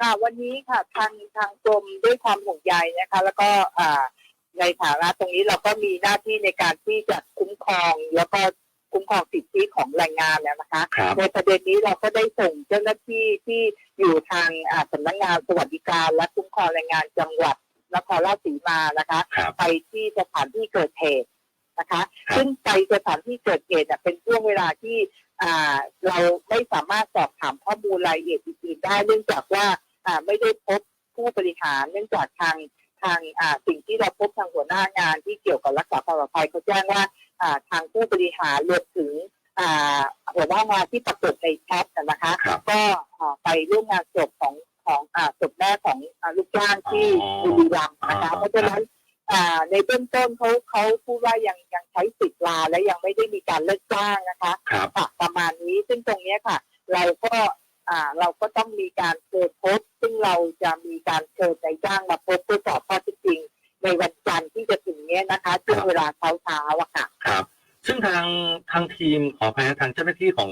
ค่ะวันนี้ค่ะทางทางกรมด้วยความห่วงใยนะคะ แล้วก็อ่าในฐานะตรงนี้เราก็มีหน้าที่ในการที่จะคุ้มครองแล้วก็คุ้มครองสิทธิของแรงงานเนี่ยนะคะ ครับในประเด็นนี้เราก็ได้ส่งเจ้าหน้าที่ที่อยู่ทางอ่าสำนักงานสวัสดิการ และคุ้มครองแรงงานจังหวัดนครราชสีมานะคะ ครับ ไปที่สถานที่เกิดเหตุนะคะ ครับ ซึ่งไปสถานที่เกิดเหตุเนี่ยเป็นช่วงเวลาที่อ่าเราไม่สามารถสอบถามข้อมูลรายละเอียดอื่นๆได้เนื่องจากว่าอ่า ไม่ได้พบผู้บริหารเนื่องจากทางทางอ่าสิ่งที่เราพบทางหัวหน้างานที่เกี่ยวกับรักษาความปลอดภัยเขาแจ้งว่าอ่าทางผู้บริหารรวมถึงอ่าหัวหน้างานที่ปรากฏในแชทนะนะคะครับก็อ่าไปร่วมงานศพของของอ่าศพแม่ของอ่าลูกจ้างที่อ๋อบุรีรัมย์นะคะอ่าเพราะฉะนั้นอ่าในเบื้องต้นเขาเขาพูดว่ายังยังใช้สิทธิ์ลาและยังไม่ได้มีการเลิกจ้างนะคะครับค่ะประมาณนี้ซึ่งตรงเนี้ยค่ะ เราก็อ่าเราก็ต้องมีการเชิญพบ ซึ่งเราจะมีการเชิญนายจ้างมาพบเพื่อสอบข้อเท็จจริง ในวันจันทร์ที่จะถึงเนี้ยนะคะช่วงเวลาเช้าเช้าๆอะค่ะ ครับ ซึ่งทางทางทีมขออภัยนะทางเจ้าหน้าที่ของ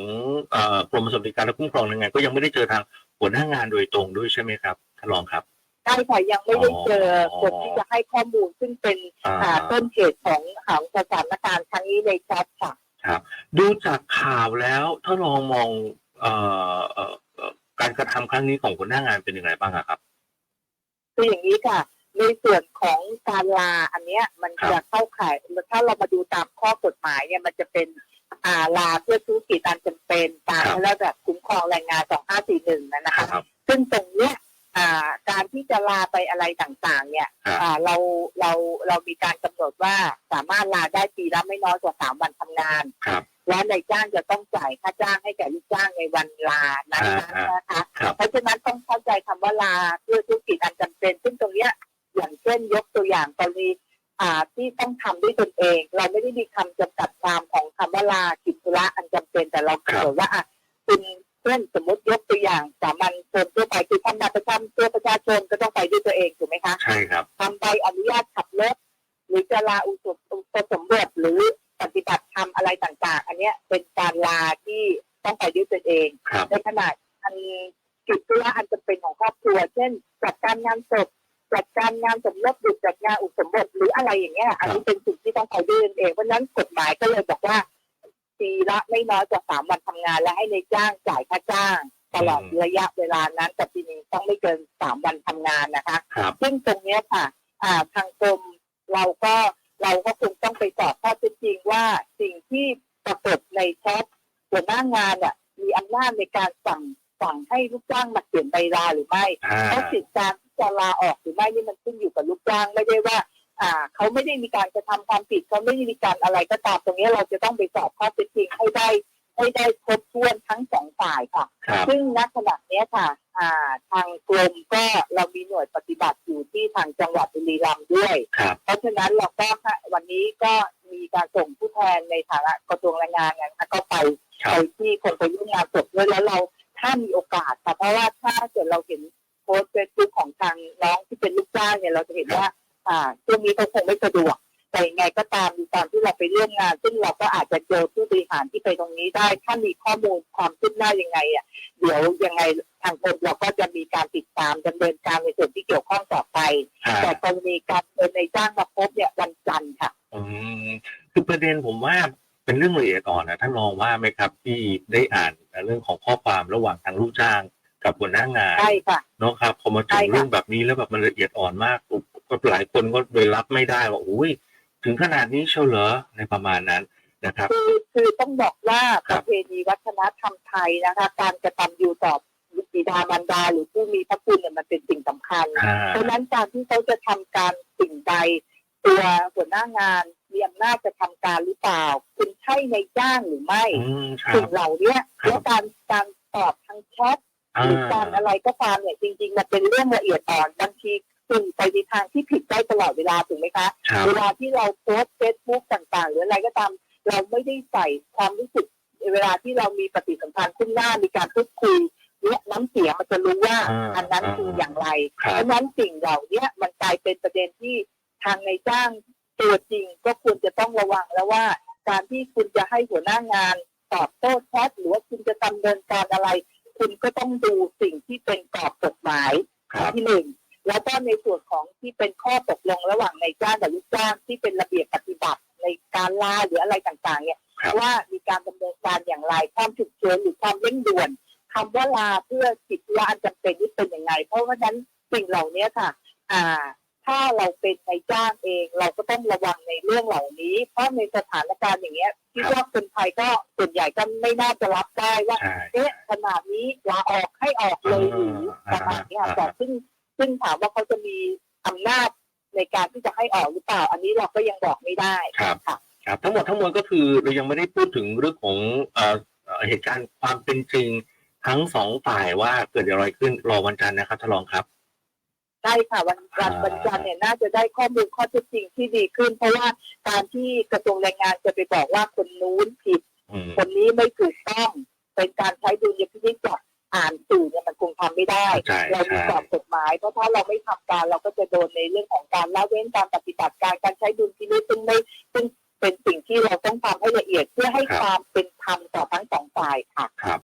เอ่อกรมสวัสดิการและคุ้มครองแรงงานก็ยังไม่ได้เจอทางหัวหน้างานโดยตรงด้วยใช่ไหมครับท่านรองครับใช่ค่ะยังไม่ได้เจออ๋อคนที่จะให้ข้อมูลซึ่งเป็นอ่า อ่าต้นเหตุของของสถานการณ์ครั้งนี้ในแชทค่ะ ดูจากข่าวแล้วถ้าลองมองเอ่อเอ่อเอ่อ การกระทำครั้งนี้ของหัวหน้างานเป็นอย่างไรบ้างอะครับคืออย่างนี้ค่ะ ในส่วนของการลาอันเนี้ยมันครับจะเข้าข่ายถ้าเรามาดูตามข้อกฎหมายเนี่ยมันจะเป็นอ่าลาเพื่อธุรกิจอันจำเป็นตามพระราชบัญญัติคุ้มครองแรงงาน 2541นะนะคะครับซึ่งตรงเนี้ยอ่าการที่จะลาไปอะไรต่างๆ เนี่ยครับอ่าเราเราเรามีการกำหนดว่าสามารถลาได้ปีละไม่น้อยกว่าสามวันทำงานครับ และนายจ้างจะต้องจ่ายค่าจ้างให้แก่ลูกจ้างในวันลานั้นอ่าๆนะคะครับเพราะฉะนั้นต้องเข้าใจคำว่าลาเพื่อธุรกิจอันจำเป็น ซึ่งตรงเนี้ยอย่างเช่นยกตัวอย่างกรณีอ่าที่ต้องทำด้วยตนเอง เราไม่ได้มีคำจำกัดความของคำว่าลากิจธุระอันจำเป็นแต่เรากำหนดว่าอะคุณเช่นสมมติยกตัวอย่างสามัญชนทั่วไปคือทำบัตรประจำตัวประชาชนก็ต้องไปด้วยตัวเองถูกไหมคะใช่ครับทำใบอนุญาตขับรถหรือจะลาอุปสมบทหรือ เนี้ยเป็นการลาที่ต้องไปด้วยตัวเองครับในขณะอันกิจธุระอันจำเป็นของครอบครัว เช่นจัดการงานศพจัดการงานสมรสหรือจัดงานอุปสมบทหรืออะไรอย่างเงี้ย อันนี้เป็นสิ่งที่ต้องไปด้วยตนเองเพราะฉะนั้นกฎหมายก็เลยบอกว่าปีละไม่น้อยกว่าสามวันทำงาน และให้ในายจ้างจ่ายค่าจ้าง ตลอดระยะเวลานั้นแต่ปีนี้ต้องไม่เกินสามวันทำงานนะคะครับซึ่งตรงเนี้ยค่ะอ่าทางกรมเราก็เราก็คงต้องไปสอบข้อเท็จจริงว่าสิ่งที่ ปรากฏในแชทหัวหน้างานอะมีอำนาจในการสั่งสั่งให้ลูกจ้างมาเขียนใบลาหรือไม่อ่าเพราะสิทธิการที่จะลาออกหรือไม่นี่มันขึ้นอยู่กับลูกจ้างไม่ได้ว่า อ่า เขาไม่ได้มีการกระทำความผิดเขาไม่ได้มีการอะไรก็ตามตรงนี้เราจะต้องไปสอบข้อเท็จจริงให้ได้ให้ได้ครบถ้วนทั้งสองฝ่ายค่ะครับซึ่งณขณะเนี้ยค่ะ อ่า ทางกรมก็เรามีหน่วยปฏิบัติอยู่ที่ทางจังหวัดบุรีรัมย์ด้วยครับเพราะฉะนั้นเราก็ค่ะวันนี้ก็มี การส่งผู้แทนในฐานะกระทรวงแรงงานนะคะก็ไปครัไปบที่คนไปยุ่งงานศพด้วยแล้วเราถ้ามีโอกาสค่ะเพราะว่าถ้าเกิดเราเห็นโพสต์เฟซบุ๊กของทางน้องที่เป็นลูกจ้างเนี่ยเราจะเห็นว่า อ่าช่วงนี้เขาคงไม่สะดวกแต่ยังไงก็ตามตอนที่เราไปร่วมงาน ซึ่งเราก็อาจจะเจอผู้บริหารที่ไปตรงนี้ได้ ถ้ามีข้อมูลความคืบหน้ายังไงอะเดี๋ยวยังไงทางกรมเราก็จะมีการติดตามดำเนินการในส่วนที่เกี่ยวข้องต่อไปอ่าแต่กรณีการเดินในจ้างมาพบเนี่ยวันจันทร์ค่ะ อืมคือประเด็นผมว่าเป็นเรื่องละเอียดอ่อนนะท่านรองว่าไหมครับที่ได้อ่านเรื่องของข้อความระหว่างทางลูกจ้างกับหัวหน้างานใช่ค่ะเนาะครับพอมาถึใช่งค่ะเรื่องแบบนี้แล้วแบบมันละเอียดอ่อนมากอุ๊บก็หลายคนก็เลยรับไม่ได้ว่าอุ้ยถึงขนาดนี้เชียวเหรอในประมาณนั้นนะครับคือคือต้องบอกว่าคปรับระเพณีวัฒนธรรมไทยนะคะ การกระทำอยู่ต่อบิดามารดาหรือผู้มีพระคุณเนี่ยมันเป็นสิ่งสำคัญอ่าเพราะฉะนั้นการที่เขาจะทำการสิ่งใด ตัวหัวหน้างานมีอำนาจจะทำการหรือเปล่า คุณใช่ในจ้างหรือไม่อืมครัสิ่บ งเหล่าเนี้ยครับ และการการตอบทางแชทอ่า หรือการอะไรก็ตามเนี่ยจริง ๆ มันเป็นเรื่องละเอียดอ่อนบางทีสื่อไปในทางที่ผิดได้ตลอดเวลาถูกไหมคะ ครับ เวลาที่เราโพสเฟซบุ๊กต่าง ๆ หรืออะไรก็ตาม เราไม่ได้ใส่ความรู้สึก เวลาที่เรามีปฏิสัมพันธ์ขึ้นหน้ามีการพูดคุยเนี่ยน้ำเสียงมันจะรู้ว่าอ่าอันนั้นอ่าคืออย่างไรครัเพบราะฉะนั้นสิ่งเหล่าเนี้ยมันกลายเป็นประเด็นที่ ทางในจ้างตัวจริงก็ควรจะต้องระวังแล้วว่า การที่คุณจะให้หัวหน้างานตอบโต้แชทหรือว่าคุณจะดำเนินการอะไร คุณก็ต้องดูสิ่งที่เป็นกรอบกฎหมายครับที่หนึ่งแล้วก็ในส่วนของที่เป็นข้อตกลงระหว่างนายจ้างกับลูกจ้างที่เป็นระเบียบปฏิบัติในการลาหรืออะไรต่างๆ เนี่ยครับว่ามีการดำเนินการอย่างไรความฉุกเฉินหรือความเร่งด่วนคำว่าลาเพื่อกิจวัตรอันจำเป็นนี่เป็นยังไง เพราะว่าะฉะนั้นสิ่งเหล่านี้ค่ะ อ่า ถ้าเราเป็นนายจ้างเอง เราก็ต้องระวังในเรื่องเหล่านี้ เพราะในสถานการณ์อย่างเงี้ยคิดว่าคนไทยก็ส่วนใหญ่ก็ไม่น่าจะรับได้ว่าใช่เอ๊ะขนาดนี้ลาออกให้ออกเลยหรืออ่าประมาณเนี้ยอ่าแต่ซึ่งซึ่งถามว่าเขาจะมีอำนาจในการที่จะให้ออกหรือเปล่า อันนี้เราก็ยังบอกไม่ได้ครับค่ะครับทั้งหมดทั้งมวลก็คือเรายังไม่ได้พูดถึงเรื่องของเอ่อเอ่อเหตุการณ์ความเป็นจริงทั้งสองฝ่ายว่าเกิดอะไรขึ้นรอวันจันทร์นะครับท่านรองครับ ใช่ค่ะวันวันอ่าวันจันทร์เนี่ยน่าจะได้ข้อมูลข้อเท็จจริงที่ดีขึ้น เพราะว่าการที่กระทรวงแรงงานจะไปบอกว่าคนนู้นผิดอืมคนนี้ไม่ถูกต้องเป็นการใช้ดุลยพินิจจากอ่านสื่อเนี่ยมันคงทำไม่ได้ใช่เรามีใช่กรอบกฎหมาย เพราะถ้าเราไม่ทำการเราก็จะโดนในเรื่องของการละเว้นการปฏิบัติการการใช้ดุลพินิจซึ่งไม่ซึ่งเป็นสิ่งที่เราต้องทำให้ละเอียดเพื่อให้ความเป็น